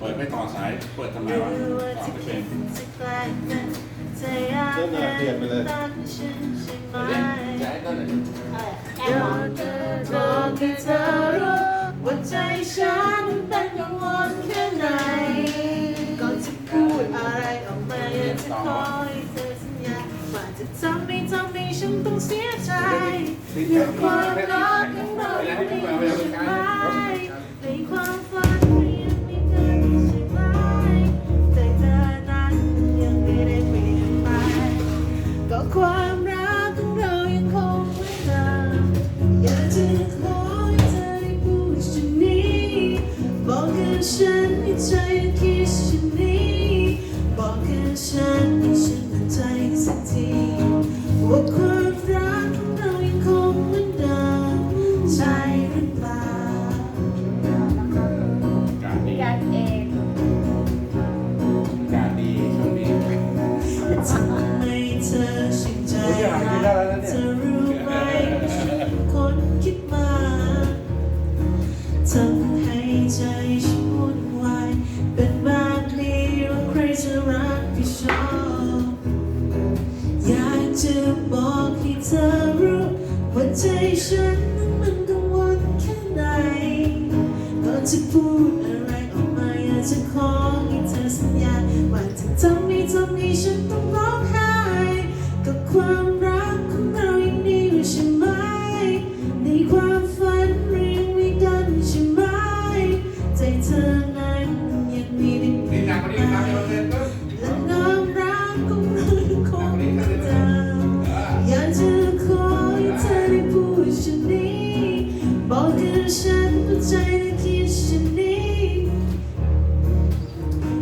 เปิดไม่ต่อสาย เปิดทำไมวะต่อไม่เป็นเริ่มเปลี่ยนไปเลยจะให้ต้นไหกบเธอน ฉันต้องเสียใจเรื่องความรักของเราไม่มีใช่ไหมในความฝันยังไม่เกิดใช่ไหมใจเธอนั้นยังไม่ได้เปลี่ยนไปก็ความรักของเรายังคงเหมือนเดิมอยากจะขอให้เธอได้พูดเช่นนี้บอกกับฉัน การดีการเองการดีช่วงนี้ทำให้เธอชื่นใจโอ้ยอยากกินได้แล้วนะเนี่ยเธอรู้ไหมว่าฉันเป็นคนคิดมาทำให้ใจฉันวุ่นวายเป็นแบบนี้ว่าใครจะรักผิดชอบอยากจะบอกให้เธอรู้ว่าใจฉัน จะพูดอะไรออกมาอยากจะขอให้เธอสัญญาว่าจะทำไม่ทำให้ฉันต้องร้องไห้กับความรักของเรายังดีอยู่ใช่ไหมในความฝันเรายังมีกันใช่ไหมใจเธอนั้นยังมีด้เปนี่ลี่ยนหนักกว่านี้ครับเดี๋ยวเดินและน้ำรักของเรายังคงเหมือนเดิมอยากจะขอให้เธอได้พูดเช่นนี้บอกกับฉันว่าใจ ได้คิดเช่นนี้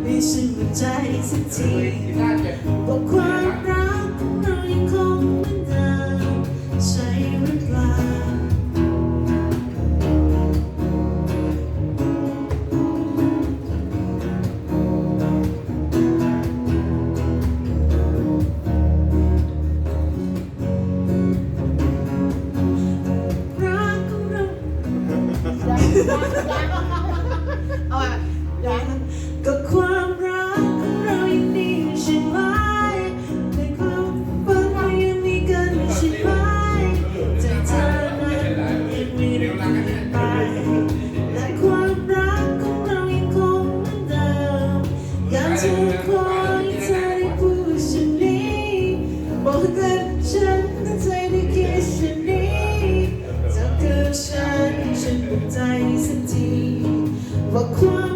ให้ฉันมั่นใจสักทีที่หน้าเจ็บว่าความ เอาอะยังก็ความรักของเรายังดีอยู่ใช่ไหมในความฝันเรายังมีกันอยู่ใช่ไหมใจเธอนั้นยังไม่ได้เปลี่ยนไปและความรักของเรายังคงเหมือนเดิมอยากจะขอให้เธอได้พูดเช่นนี้บอกกับฉันในใจได้คิดเช่นนี้เธอคือฉันฉันภูมิใจ for crying.